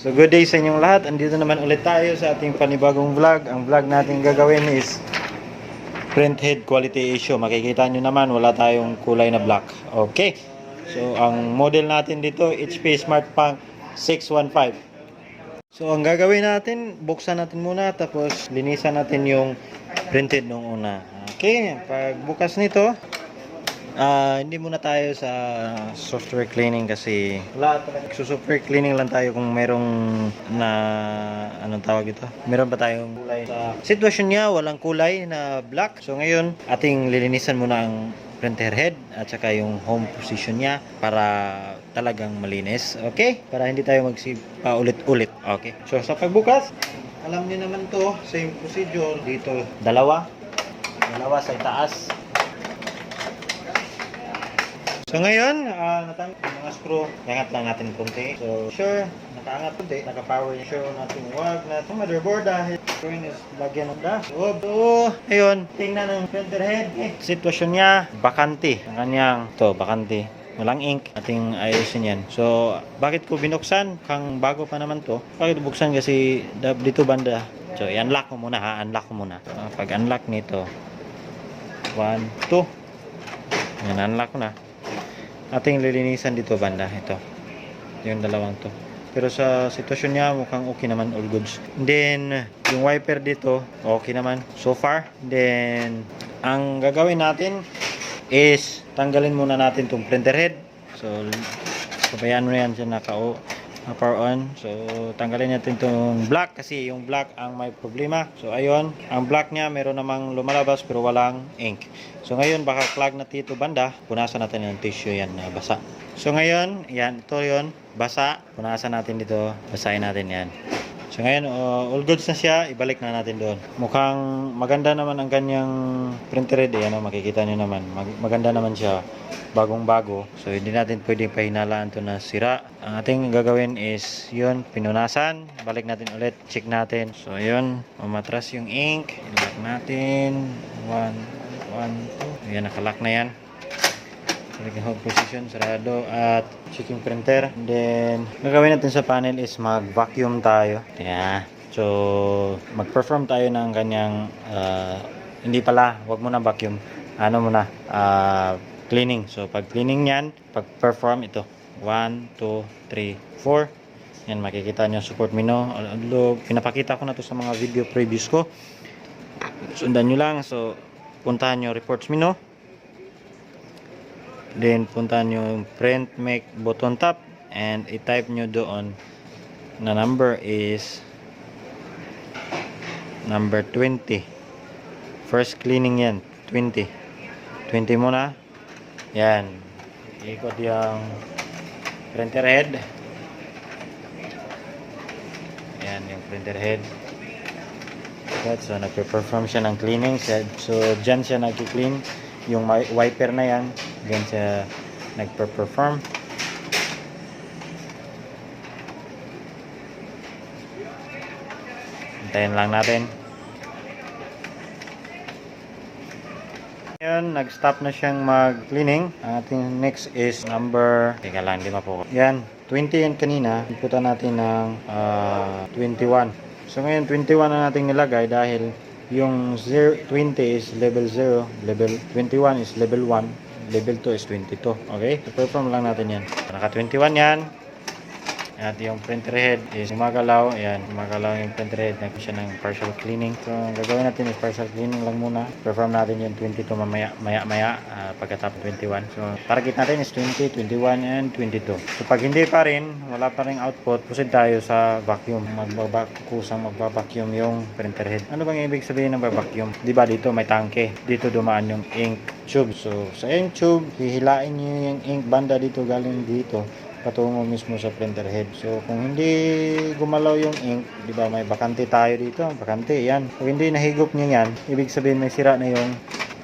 So good day sa inyong lahat. Andito naman ulit tayo sa ating panibagong vlog. Ang vlog natin gagawin is print head quality issue. Makikita nyo naman wala tayong kulay na black. Okay. So ang model natin dito HP Smart Punk 615. So ang gagawin natin, buksan natin muna tapos linisan natin yung printed nung una. Okay, pag bukas nito, Ah, hindi muna tayo sa software cleaning kasi. So software cleaning lang tayo kung merong na anong tawag ito? Meron pa tayong kulay sa sitwasyon niya, walang kulay na black. So ngayon, ating lilinisan muna ang printer head at saka yung home position niya para talagang malinis. Okay? Para hindi tayo magsipa ulit-ulit. Okay. So sa pagbukas, alam niyo naman to, same procedure dito. Dalawa. Dalawa sa itaas. So ngayon, uh, natang yung mga screw, angat lang natin konti. So sure, nakaangat konti, naka-power yung sure natin wag na itong motherboard dahil screen is lagyan ng dash. So, so ayun, tingnan ng printer head. Eh, sitwasyon niya, bakante. Ang kanyang, to, bakante. Walang ink, ating ayusin yan. So, bakit ko binuksan? Kang bago pa naman to. Bakit buksan kasi dito banda. So, i-unlock ko muna ha, unlock ko muna. Ah, pag unlock nito, 1, 2. Yan, unlock na ating lilinisan dito banda ito. Yung dalawang to. Pero sa sitwasyon niya mukhang okay naman all goods. Then yung wiper dito okay naman so far. Then ang gagawin natin is tanggalin muna natin tong printer head. So pabayaan mo yan siya naka na power on. So tanggalin natin tong black kasi yung black ang may problema. So ayun ang black niya meron namang lumalabas pero walang ink. So ngayon baka clog na dito banda. Punasan natin yung tissue yan na basa. So ngayon yan ito yun. Basa. Punasan natin dito. Basahin natin yan So ngayon, uh, all goods na siya, ibalik na natin doon. Mukhang maganda naman ang kanyang printer head, eh, ano, makikita nyo naman. Mag- maganda naman siya, bagong-bago. So hindi natin pwedeng pahinalaan to na sira. Ang ating gagawin is, yun, pinunasan, balik natin ulit, check natin. So yun, mamatras yung ink, ilak natin, 1, 1, 2, yan, nakalock na yan. Talagang hold position, sarado at checking printer. And then, gagawin natin sa panel is mag-vacuum tayo. Yeah. So, mag-perform tayo ng kanyang, ah, hindi pala, wag mo na vacuum. Ano muna, ah, cleaning. So, pag cleaning yan, pag-perform ito. 1, 2, 3, 4. Yan, makikita nyo support menu. Although, pinapakita ko na to sa mga video previous ko. Sundan nyo lang. So, puntahan nyo reports menu. Then puntahan nyo yung print make button tap and i-type nyo doon na number is number 20. First cleaning yan, 20. 20 muna. Yan. Ikot yung printer head. Yan yung printer head. Right, so nagpe-perform siya ng cleaning. So, dyan siya nagki-clean. Yung wi- wiper na yan, dyan siya nagpe-perform. Hintayin lang natin. Ngayon, nag-stop na siyang mag-cleaning. Ang ating next is number... Teka lang, di po. Yan, 20 yan kanina. Iputan natin ng ah, 21. So ngayon, 21 na nating nilagay dahil yung 0, 20 is level 0, level 21 is level 1, level 2 is 22. Okay? So, perform lang natin yan. Naka 21 yan. At yung printer head is gumagalaw. Ayan, gumagalaw yung printer head. Nagpo siya ng partial cleaning. So, ang gagawin natin is partial cleaning lang muna. Perform natin yung 22 mamaya, maya, maya, ah, pagkatapos 21. So, target natin is 20, 21, and 22. So, pag hindi pa rin, wala pa rin output, proceed tayo sa vacuum. Magbabak, kusang magbabacuum yung printer head. Ano bang ibig sabihin ng vacuum? Di ba dito may tangke? Dito dumaan yung ink tube. So, sa ink tube, hihilain nyo yung ink banda dito galing dito patungo mismo sa printer head. So, kung hindi gumalaw yung ink, di ba may bakante tayo dito, bakante, yan. Kung hindi nahigop niyo yan, ibig sabihin may sira na yung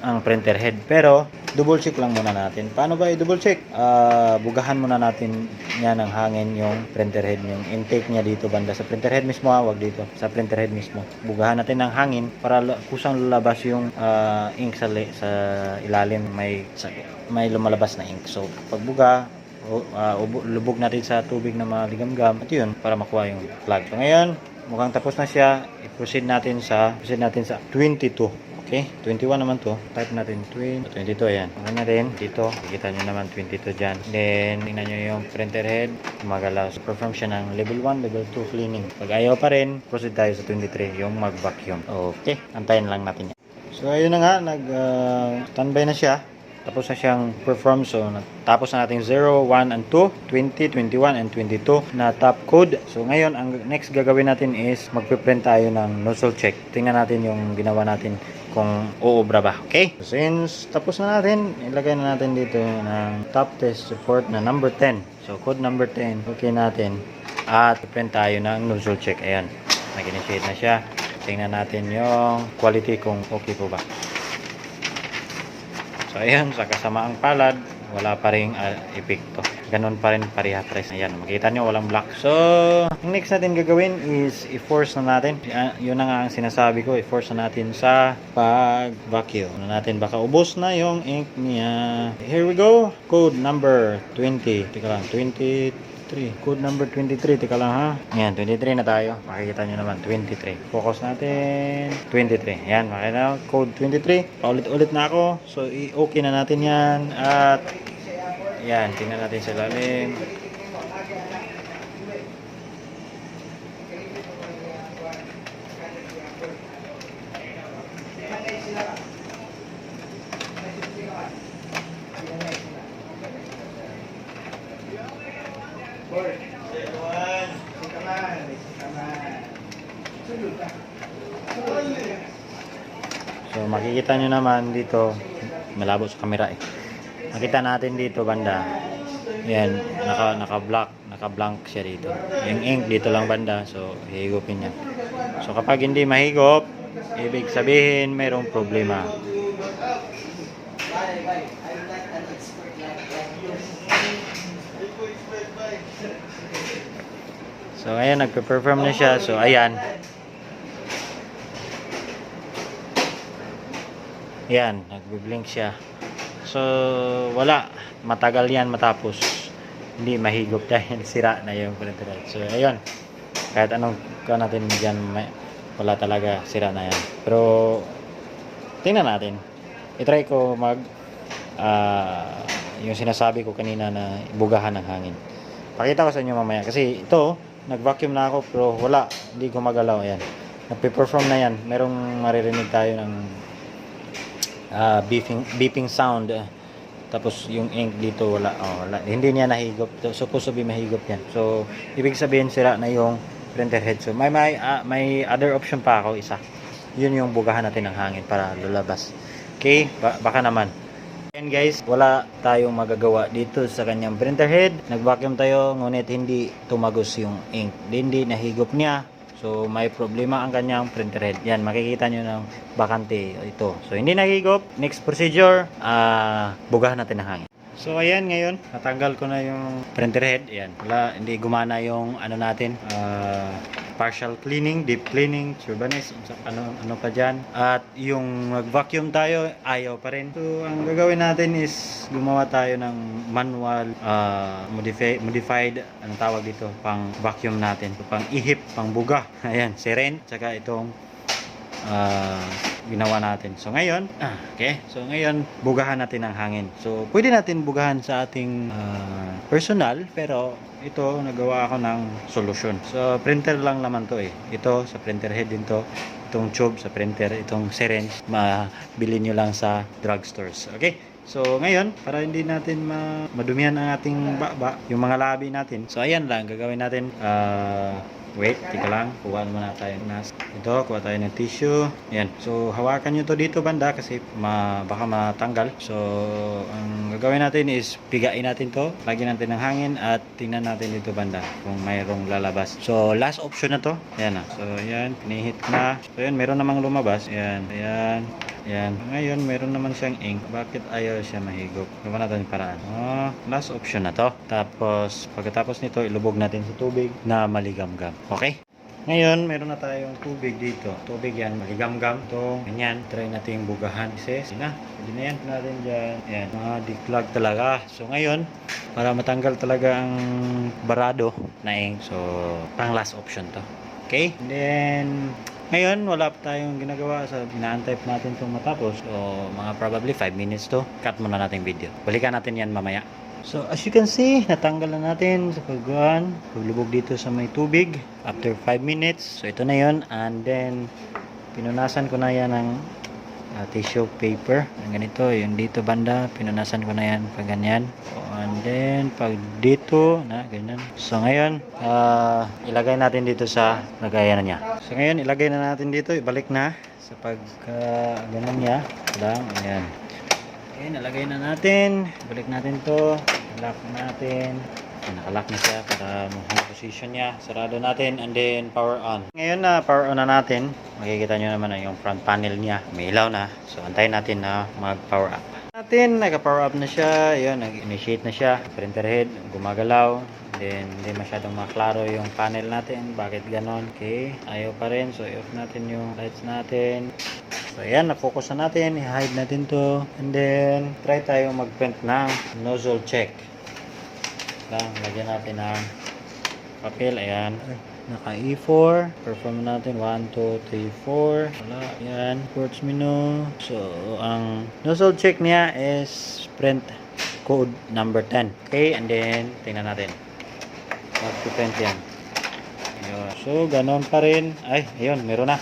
ang printer head. Pero, double check lang muna natin. Paano ba i-double check? Ah, bugahan muna natin niya ng hangin yung printer head, yung intake niya dito banda sa printer head mismo, ah, wag dito, sa printer head mismo. Bugahan natin ng hangin para kusang lalabas yung ah, ink sa, sa ilalim, may sa, may lumalabas na ink. So, pagbuga, ah, ubo- lubog natin sa tubig na maligamgam. At yun, para makuha yung plug. So ngayon, mukhang tapos na siya. I-proceed natin sa, proceed natin sa 22. Okay, 21 naman to. Type natin 20, 22, ayan. Ano na rin, dito, kita nyo naman 22 dyan. Then, tingnan nyo yung printer head, gumagalaw. So, perform siya ng level 1, level 2 cleaning. Pag ayaw pa rin, proceed tayo sa 23, yung mag-vacuum. Okay, antayin lang natin yan. So, ayun na nga, nag-standby na siya. Tapos na siyang perform. So, tapos na natin 0, 1, and 2, 20, 21, and 22 na top code. So, ngayon, ang next gagawin natin is magpiprint tayo ng nozzle check. Tingnan natin yung ginawa natin kung uubra ba. Okay? Since tapos na natin, ilagay na natin dito ng top test support na number 10. So, code number 10. Okay natin. At print tayo ng nozzle check. Ayan. Nag-initiate na siya. Tingnan natin yung quality kung okay po ba. So ayan, sa kasamaang palad, wala pa rin uh, epekto. Ganon pa rin pareha press. Ayan, makita nyo walang black. So, ang next natin gagawin is i-force na natin. Yan- Yun na nga ang sinasabi ko, i-force na natin sa pag-vacuum. Ano natin, baka ubos na yung ink niya. Here we go. Code number 20. Teka lang, 23. Code number 23. Teka lang ha. Ayan, 23 na tayo. Makikita nyo naman, 23. Focus natin. 23. Ayan, makikita. Code 23. Paulit-ulit na ako. So, i-okay na natin yan. At, ayan, tingnan natin sa lalim. So makikita nyo naman dito, malabo sa camera eh. Makita natin dito banda. Yan, naka naka black, naka blank siya dito. Yung ink dito lang banda, so hihigupin niya. So kapag hindi mahigop, ibig sabihin mayroong problema. So ayan, nagpe-perform na siya. So ayan, Yan, nagbi-blink siya. So, wala. Matagal yan matapos. Hindi mahigop dahil sira na yung printer. So, ayun. Kahit anong ka natin may, wala talaga. Sira na yan. Pero, tingnan natin. I-try ko mag ah, yung sinasabi ko kanina na bugahan ng hangin. Pakita ko sa inyo mamaya. Kasi ito, nag-vacuum na ako pero wala. Hindi gumagalaw. Ayan. Nagpe-perform na yan. Merong maririnig tayo ng ah beeping beeping sound eh. tapos yung ink dito wala oh, wala hindi niya nahigop so, supposed to be mahigop yan so ibig sabihin sira na yung printer head so may may ah, may other option pa ako isa yun yung bugahan natin ng hangin para lalabas okay ba- baka naman Ayan guys, wala tayong magagawa dito sa kanyang printer head. Nag-vacuum tayo, ngunit hindi tumagos yung ink. Hindi nahigop niya. So, may problema ang kanyang printer head. Yan, makikita nyo ng bakante ito. So, hindi nahigop. Next procedure, ah bugahan natin ng hangin. So, ayan ngayon, natanggal ko na yung printer head. Ayan, wala, hindi gumana yung ano natin, ah, partial cleaning, deep cleaning, turbanes, ano, ano pa dyan. At yung mag-vacuum tayo, ayaw pa rin. So, ang gagawin natin is gumawa tayo ng manual, ah, modifi- modified, ano tawag dito, pang vacuum natin. So, pang ihip, pang buga. Ayan, siren, tsaka itong ah, ginawa natin. So ngayon, ah, okay. So ngayon, bugahan natin ang hangin. So pwede natin bugahan sa ating ah, personal pero ito nagawa ako ng solusyon. So printer lang naman to eh. Ito sa printer head din to. Itong tube sa printer, itong syringe, mabili nyo lang sa drugstores. Okay? So ngayon, para hindi natin ma madumihan ang ating baba, yung mga labi natin. So ayan lang, gagawin natin. ah wait, tika lang. Kuha muna tayo ng nas. Ito, kuha tayo ng tissue. Ayan. So hawakan nyo to dito banda kasi ma baka matanggal. So ang gagawin natin is pigain natin to. Lagyan natin ng hangin at tingnan natin dito banda kung mayroong lalabas. So last option na to. Ayan na. So ayan, pinihit na. So ayan, meron namang lumabas. Ayan, ayan. Yan. Ngayon, meron naman siyang ink. Bakit ayaw siya mahigop? Gawa natin yung paraan. Oh, last option na to. Tapos, pagkatapos nito, ilubog natin sa tubig na maligamgam. Okay? Ngayon, meron na tayong tubig dito. Tubig yan, maligamgam. Ito, ganyan. Try natin bugahan. Sis, na. Pwede na yan. Natin dyan. Ayan, mga declog talaga. So, ngayon, para matanggal talaga ang barado na ink. So, pang last option to. Okay? And then, ngayon, wala pa tayong ginagawa sa inaantay pa natin itong matapos. So, mga probably 5 minutes to. Cut muna natin video. Balikan natin yan mamaya. So, as you can see, natanggal na natin sa pagguan. Paglubog dito sa may tubig. After 5 minutes. So, ito na yon And then, pinunasan ko na yan ng uh, tissue paper. Ang ganito, yung dito banda, pinunasan ko na yan pag ganyan. So, and then, pag dito, na ganyan. So, ngayon, ah, ilagay natin dito sa lagayan niya. So, ngayon, ilagay na natin dito. Ibalik na sa pag uh, ganyan niya. Lang, ayan. Okay, nalagay na natin. Balik natin to. Lock natin. Nakalock na siya para mahal position niya. Sarado natin and then power on. Ngayon na power on na natin, makikita nyo naman na yung front panel niya. May ilaw na. So antayin natin na mag power up. Natin, naka-power up na siya. Yun, nag-initiate na siya. Printer head, gumagalaw. Then, hindi masyadong maklaro yung panel natin. Bakit ganon? Okay, ayaw pa rin. So, i-off natin yung lights natin. So, ayan, na-focus na natin. I-hide natin to. And then, try tayo mag-print ng nozzle check. Lang, lagyan natin ng papel. Ayan. Naka E4. Perform natin. 1, 2, 3, 4. Wala. Ayan. Quartz menu. So, ang nozzle check niya is print code number 10. Okay, and then, tingnan natin. Mag-print yan. Ayun. So, ganon pa rin. Ay, ayun, meron na.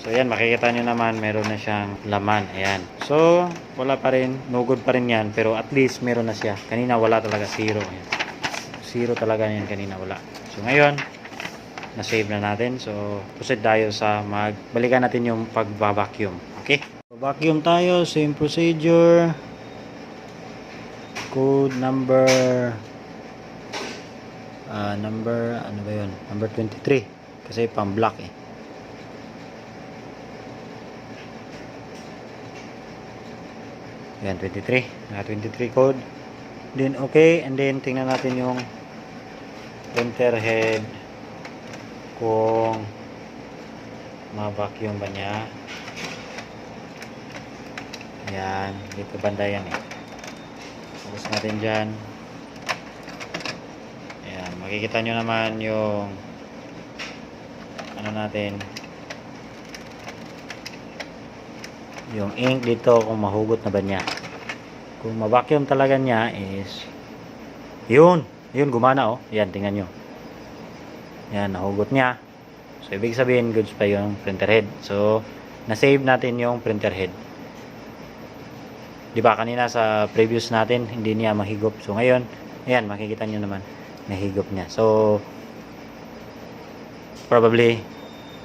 So, ayan, makikita nyo naman, meron na siyang laman. Ayan. So, wala pa rin. No good pa rin yan. Pero at least, meron na siya. Kanina, wala talaga. Zero. Ayan. Zero talaga yan. Kanina, wala. So, ngayon, na-save na natin. So, proceed tayo sa mag... Balikan natin yung pagbabacuum. Okay? Vacuum tayo. Same procedure. Code number... ah number... Ano ba yun? Number 23. Kasi pang black eh. Yan, 23. Naka 23 code. Then, okay. And then, tingnan natin yung printer head kung ma-vacuum ba niya. Yan. Dito banda yan eh. Tapos natin dyan. Ayan. Makikita nyo naman yung ano natin yung ink dito kung mahugot na ba niya kung ma-vacuum talaga niya is yun yun gumana oh yan tingnan nyo yan nahugot niya. So ibig sabihin goods pa yung printer head. So na-save natin yung printer head. Di ba kanina sa previous natin hindi niya mahigop. So ngayon ayan makikita nyo naman nahigop niya. So probably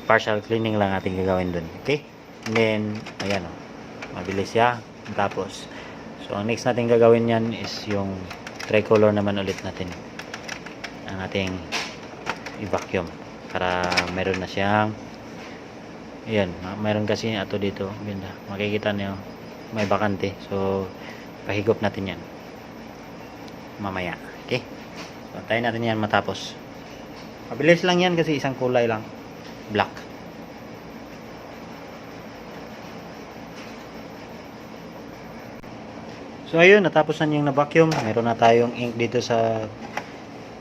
partial cleaning lang ating gagawin dun. Okay? And then ayan o mabilis siya. Tapos so ang next natin gagawin yan is yung tricolor naman ulit natin. Ang ating i-vacuum para meron na siyang ayan meron kasi ato dito ganda makikita niyo may bakante. So pahigop natin yan. Mamaya okay? So tayo natin yan matapos. Mabilis lang yan kasi isang kulay lang. Black. So ayun, natapos na yung na-vacuum. Meron na tayong ink dito sa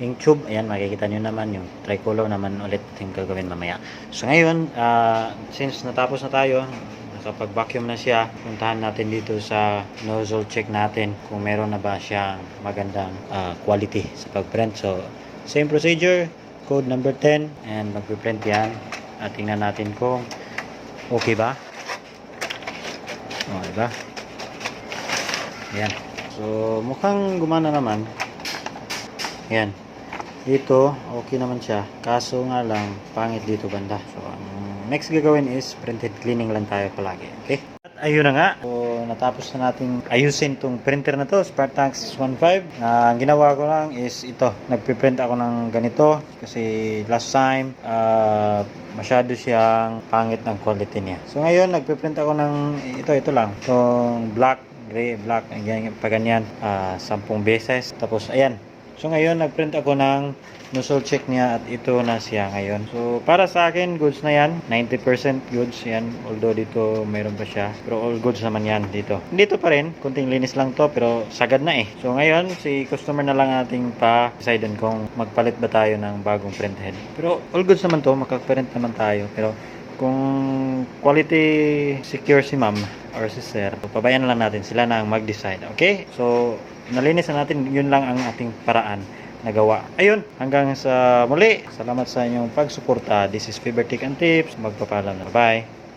ink tube. Ayan, makikita nyo naman yung tricolor naman ulit yung gagawin mamaya. So ngayon, ah, since natapos na tayo, nakapag-vacuum na siya, puntahan natin dito sa nozzle check natin kung meron na ba siyang magandang ah, quality sa pag-print. So, same procedure, code number 10, and magpiprint yan. At tingnan natin kung okay ba. O, diba? Ayan. So, mukhang gumana naman. Ayan. Dito, okay naman siya. Kaso nga lang, pangit dito banda. So, ang next gagawin is printed cleaning lang tayo palagi. Okay? At ayun na nga. So, natapos na nating ayusin tong printer na to, Spartax 15. Ah, ang ginawa ko lang is ito. Nagpiprint ako ng ganito kasi last time ah, masyado siyang pangit ng quality niya. So ngayon nagpiprint ako ng ito ito lang. Itong black gray, black, ganyan, pa ganyan, ah, sampung beses. Tapos, ayan, So ngayon, nagprint ako ng nozzle check niya at ito na siya ngayon. So para sa akin, goods na yan. 90% goods yan. Although dito mayroon pa siya. Pero all goods naman yan dito. Dito pa rin, kunting linis lang to pero sagad na eh. So ngayon, si customer na lang ating pa-decide kung magpalit ba tayo ng bagong print head. Pero all goods naman to, makaka-print naman tayo. Pero kung quality secure si ma'am or si sir, pabayaan lang natin sila na mag-decide. Okay? So, nalinis na natin, yun lang ang ating paraan nagawa. Ayun, hanggang sa muli. Salamat sa inyong pagsuporta. This is Fibertic and Tips. Magpapalam na. Bye!